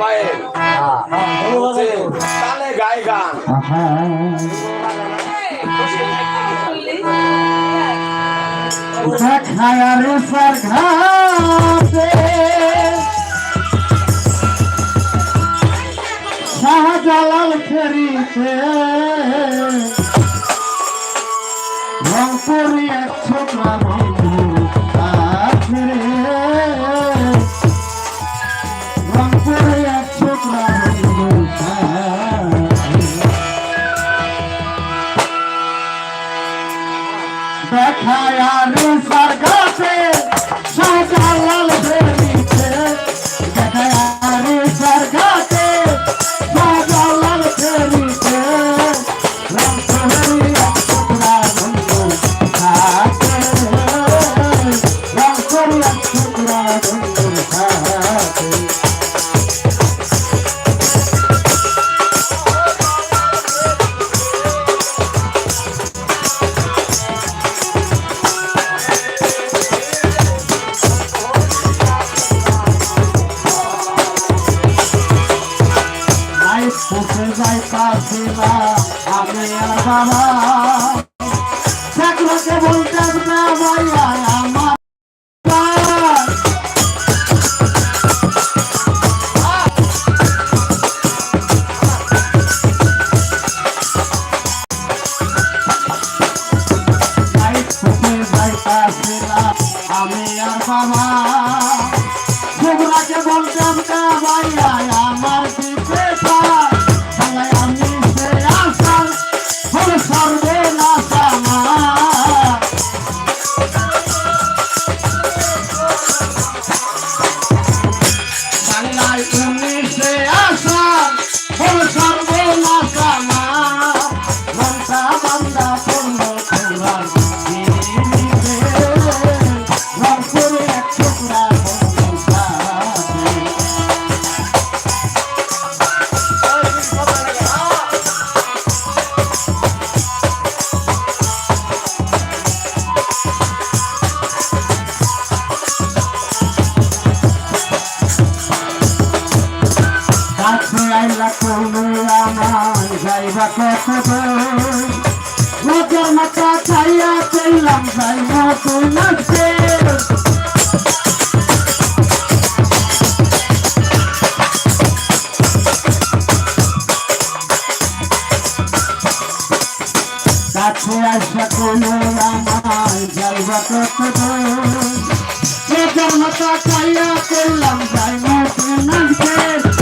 পায়ে তালে গায়ে গান। খায়া রে সার ঘাসে শাহজালাল খেরিছে রংপুরি একশো গ্রাম দেখায় আরে সার ঘাটে বাবা চাকরাকে বলতাম না ভাইয়া আমি আর বাবা কাছে আইলা কোনো আমার যাইবা কত নজর মাথা চাইয়া চাইলাম যাই মতো নাচে কাছে আসা কোনো আমার যাইবা কত নজর মাথা চাইয়া চাইলাম যাই মতো